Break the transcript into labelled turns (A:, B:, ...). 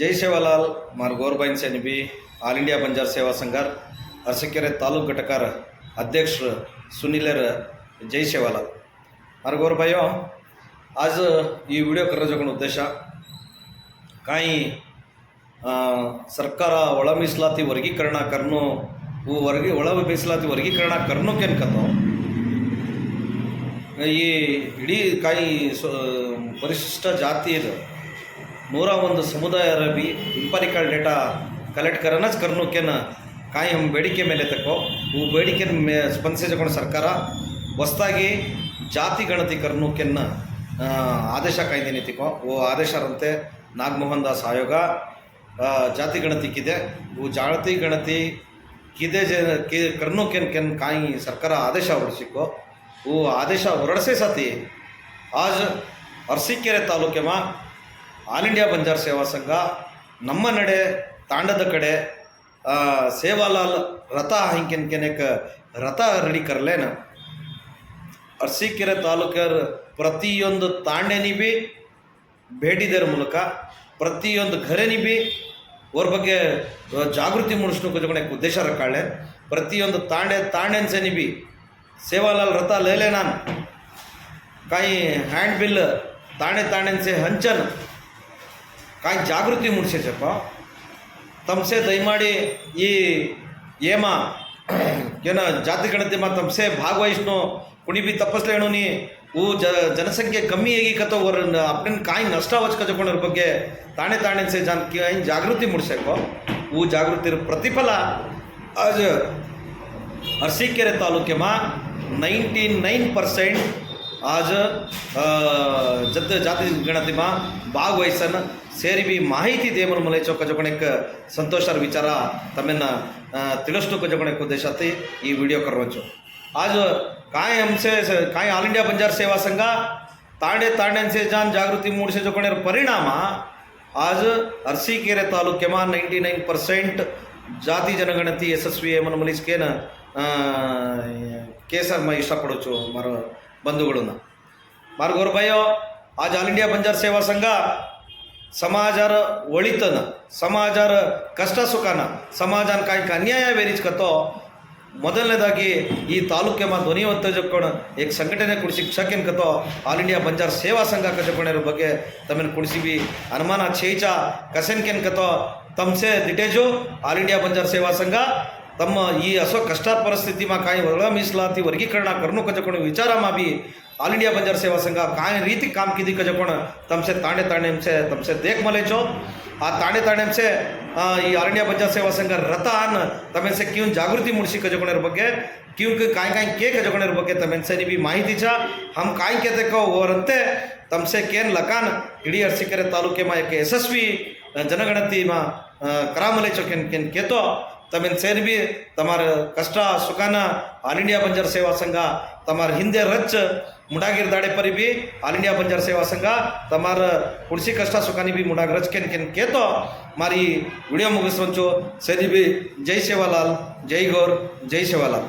A: ಜೈ ಸೇವಾಲಾಲ್ ಮಾರ್ ಗೋರ್ಬೈನ್ all India Banjara Seva Sangh, Arsikere taluk ಗಟಕಾರ ಅಧ್ಯಕ್ಷರು ಸುನಿಲರ್, ಜೈ ಸೇವಾಲಾಲ್. मार गोरबायो आज ಈ ವಿಡಿಯೋ ಕರೋ ಉದ್ದೇಶ. ಕಾಯಿ ಸರ್ಕಾರ ಒಳ ಮೀಸಲಾತಿ ವರ್ಗೀಕರಣ ಕರ್ನು ವರ್ಗಿ, ಒಳ ಮೀಸಲಾತಿ ವರ್ಗೀಕರಣ ಕರ್ನು ಕೆನ್ಕತ ಈ ಇಡೀ ಕಾಯಿ ಪರಿಶಿಷ್ಟ ಜಾತಿ ಇದು. ನೂರ ಒಂದು ಸಮುದಾಯ ರವಿ ಇಂಪರಿಕಲ್ ಡೇಟಾ ಕಲೆಕ್ಟ್ ಕರನ ಕರ್ನೂಕೆನ ಕಾಯಂ ಬೇಡಿಕೆ ಮೇಲೆ ತಕ್ಕೋ ಇವು ಬೇಡಿಕೆ ಮೇ ಸ್ಪಂದಿಸಿಕೊಂಡು ಸರ್ಕಾರ ಹೊಸದಾಗಿ ಜಾತಿ ಗಣತಿ ಕರ್ನೂಕೆನ್ನ ಆದೇಶ ಕಾಯ್ದೆ ಓ ಆದೇಶರಂತೆ ನಾಗಮೋಹನ್ ದಾಸ್ ಆಯೋಗ ಜಾತಿ ಗಣತಿ ಕಿದೆ ಜಾತಿ ಗಣತಿ ಕಿದೆ ಜ, ಕಿ ಕರ್ನು ಕೆನ್ ಕಾಯಿ ಸರ್ಕಾರ ಆದೇಶ ಹೊರಡಿಸಿಕೋ. ಓ ಆದೇಶ ಹೊರಡಿಸೇ ಸತಿ. ಆಜ್ ಅರಸೀಕೆರೆ ತಾಲೂಕೆಮ ಆಲ್ ಇಂಡಿಯಾ ಬಂಜಾರ್ ಸೇವಾ ಸಂಘ, ನಮ್ಮ ನಡೆ, ತಾಂಡದ ಕಡೆ ಸೇವಾಲಾಲ್ ರಥ ಹಿಂಕೆನ್ಕೆನೆಕ ರಥ ರೆಡಿ ಕರ್ಲೇನ. ಅರಸೀಕೆರೆ ತಾಲೂಕರ ಪ್ರತಿಯೊಂದು ತಾಂಡೆನಿ ಬಿ, ಭೇಟಿದರ ಮೂಲಕ ಪ್ರತಿಯೊಂದು ಘರೆನಿ ಬಿ ಅವ್ರ ಬಗ್ಗೆ ಜಾಗೃತಿ ಮೂಡಿಸ್ನು ಜೊತೆ ಉದ್ದೇಶ ರಕ್ಕಾಳೆ ಪ್ರತಿಯೊಂದು ತಾಂಡೆ ತಾಂಡೆನ್ಸೆನಿ ಬಿ, ಸೇವಾಲಾಲ್ ರಥ ಲೇಲೆ ನಾನು. ಕಾಯಿ ಹ್ಯಾಂಡ್ ಬಿಲ್ ತಾಣೆ ತಾಣೆನ್ಸೆ ಹಂಚನ್. ಕಾಯಿ ಜಾಗೃತಿ ಮೂಡಿಸಪ್ಪ ತಮಸೆ ದಯಮಾಡಿ ಈ ಏಮ ಏನ ಜಾತಿ ಗಣತಿ ಮತ್ತು ತಮಸೆ ಭಾಗವಹಿಸ್ನು ಕುಣಿಬಿ ತಪ್ಪಸ್ಲೇಣು ನೀ ಹೂ ಜ ಜನಸಂಖ್ಯೆ ಕಮ್ಮಿ ಹೇಗಿಕತ್ತೋ ಹೊರ ಅಪ್ಪನ ಕಾಯಿ ನಷ್ಟ ಅವಚ್ಕಚ್ಕೊಂಡಿರೋ ಬಗ್ಗೆ ತಾಣೆ ತಾಣೆ ಸೇ ಜಾನ್ ಕಾಯಿ ಜಾಗೃತಿ ಮೂಡಿಸಬೇಕು ಹೂ ಜಾಗೃತಿ ಪ್ರತಿಫಲ ಅದು ಅರಸೀಕೆರೆ ಮಾ ನೈಂಟಿ ನೈನ್ ಪರ್ಸೆಂಟ್ आज ಜಾತಿ ಗಣತಿ ಮಾ भागवहिसन ಸೇರಿ ಬಿ ಮಾಹಿತಿ ದೇಮನ ಮಲೆ ಚೌಕ ಜೊಕಣೆಕ್ ಸಂತೋಷರ ವಿಚಾರ ತಮ್ಮನ್ನ ತಿಳಿಸ್ತು ಜೊಕಣೆಕ್ ಉದ್ದೇಶಾತಿ ಈ ವಿಡಿಯೋ करवांचो आज काय हमसे काय ऑल इंडिया बंजार सेवा संघ तांडे तांड्यांचे जान जागृती मूडसे जोकणेर परिणाम आज ಅರಸೀಕೆರೆ ತಾಲೂಕ್ಯಮ ನೈಂಟಿ ನೈನ್ ಪರ್ಸೆಂಟ್ ಜಾತಿ ಜನಗಣತಿ ಯಶಸ್ವಿ ಏಮನ ಮಲಿಸ್ಕೇನ ಕೇಸರ್ ಮ ಇಷ್ಟಪಡೋಚು ಮರ ಬಂಧುಗಳನ್ನ ಮಾರ್ गोरबायो आज ऑल इंडिया बंजार सेवा संघ ಸಮಾಜಾರ ಒಳಿತನ, ಸಮಾಜಾರ ಕಷ್ಟ ಸುಖನ, ಸಮಾಜನ ಕಾಯಕ ಅನ್ಯಾಯ ವೇರಿಸ್ಕತ್ತೋ ಮೊದಲನೇದಾಗಿ ಈ ತಾಲೂಕಿನ ಧ್ವನಿ ಒತ್ತಜಕೊಂಡು ಏಕ ಸಂಘಟನೆ ಕುಡಿಸಿ ಶಕೇನು ಕತೋ ಆಲ್ ಇಂಡಿಯಾ ಬಂಜಾರ್ ಸೇವಾ ಸಂಘ ಕಜಕೊಂಡಿರೋ ಬಗ್ಗೆ ತಮ್ಮನ್ನು ಕುಡಿಸಿವಿ. ಅನುಮಾನ ಚೇಚ ಕಸೆನ್ಕೆನ್ ಕತೋ ತಮ್ಸೆ ದಿಟೇಜು, ಆಲ್ ಇಂಡಿಯಾ ಬಂಜಾರ್ ಸೇವಾ ಸಂಘ ತಮ್ಮ ಈ ಅಸೋ ಕಷ್ಟ ಪರಿಸ್ಥಿತಿ ಮಾ ಕಾಯಿ ಒಳ ಮೀಸಲಾತಿ ವರ್ಗೀಕರಣ ಕರ್ನು ಕಜಕೊಂಡು ವಿಚಾರ ಮಾ ಬಿ ಆಲ್ ಇಂಡಿಯಾ ಬಂಜಾರ ಸೇವಾ ಸಂಘ ಕಾಯಿ ರೀತಿ ಕಾಮ್ ಕಿದಿ ಕಜಕೋಣ ತಮ್ಸೆ ತಾಣೆ ತಾಣೆ ಹಿಂಸೆ ತಮ್ಸೆ ದೇಖ ಮಲೇಚೋ ಆ ತಾಣೆ ತಾಣೆ ಹಿಂಸೆ ಈ ಆಲ್ ಇಂಡಿಯಾ ಬಂಜಾರ ಸೇವಾ ಸಂಘ ರಥ ಅನ್ನ ತಮ್ಮೆನ್ಸೆ ಕ್ಯೂ ಜಾಗೃತಿ ಮೂಡಿಸಿ ಕಜಕೊಂಡಿರೋ ಬಗ್ಗೆ ಕಿವ್ ಕಾಯಿ ಕಾಯಿ ಕೇ ಕಜಕೊಂಡಿರೋ ಬಗ್ಗೆ ತಮ್ಮೆನ್ಸೆ ನೀವು ಮಾಹಿತಿ ಚ. ಹಮ್ ಕಾಯಿ ಕೇತಕ್ಕ ಹೋರಂತೆ ತಮ್ಸೆ ಕೇನ್ ಲಕಾನ್ ಇಡೀ ಅರಸಿಕೆರೆ ತಾಲೂಕೆ ಮಾ ಯಶಸ್ವಿ ಜನಗಣತಿ ಮಾ ಕರಾಮಲೆ ಚೊಕೆನ್ ಕೆನ್ ಕೇತೋ. ತಮ್ಮಿನ ಸೇರಿ ಬಿ ತಮಾರ ಕಷ್ಟ ಸುಖನ ಆಲ್ ಇಂಡಿಯಾ ಬಂಜಾರ ಸೇವಾ ಸಂಘ, ತಮಾರ ಹಿಂದೆ ರಚ್ ಮುಡಾಗಿರ್ ದಾಡೆ ಪರಿ ಬಿ, ಆಲ್ ಇಂಡಿಯಾ ಬಂಜಾರ ಸೇವಾ ಸಂಘ, ತಮಾರ ಕುಡಿಸಿ ಕಷ್ಟ ಸುಖಾನಿ ಬಿ ಮುಡಾಗ್ ರಚ್ ಕೆನ್ ಕೆನ್ ಕೇತೋ. ಮಾರಿ ವಿಡಿಯೋ ಮುಗಿಸ್ವಂಚು, ಸೇರಿ ಬಿ, ಜೈ ಸೇವಾಲಾಲ್, ಜೈ ಗೌರ್, ಜೈ ಸೇವಾಲಾಲ್.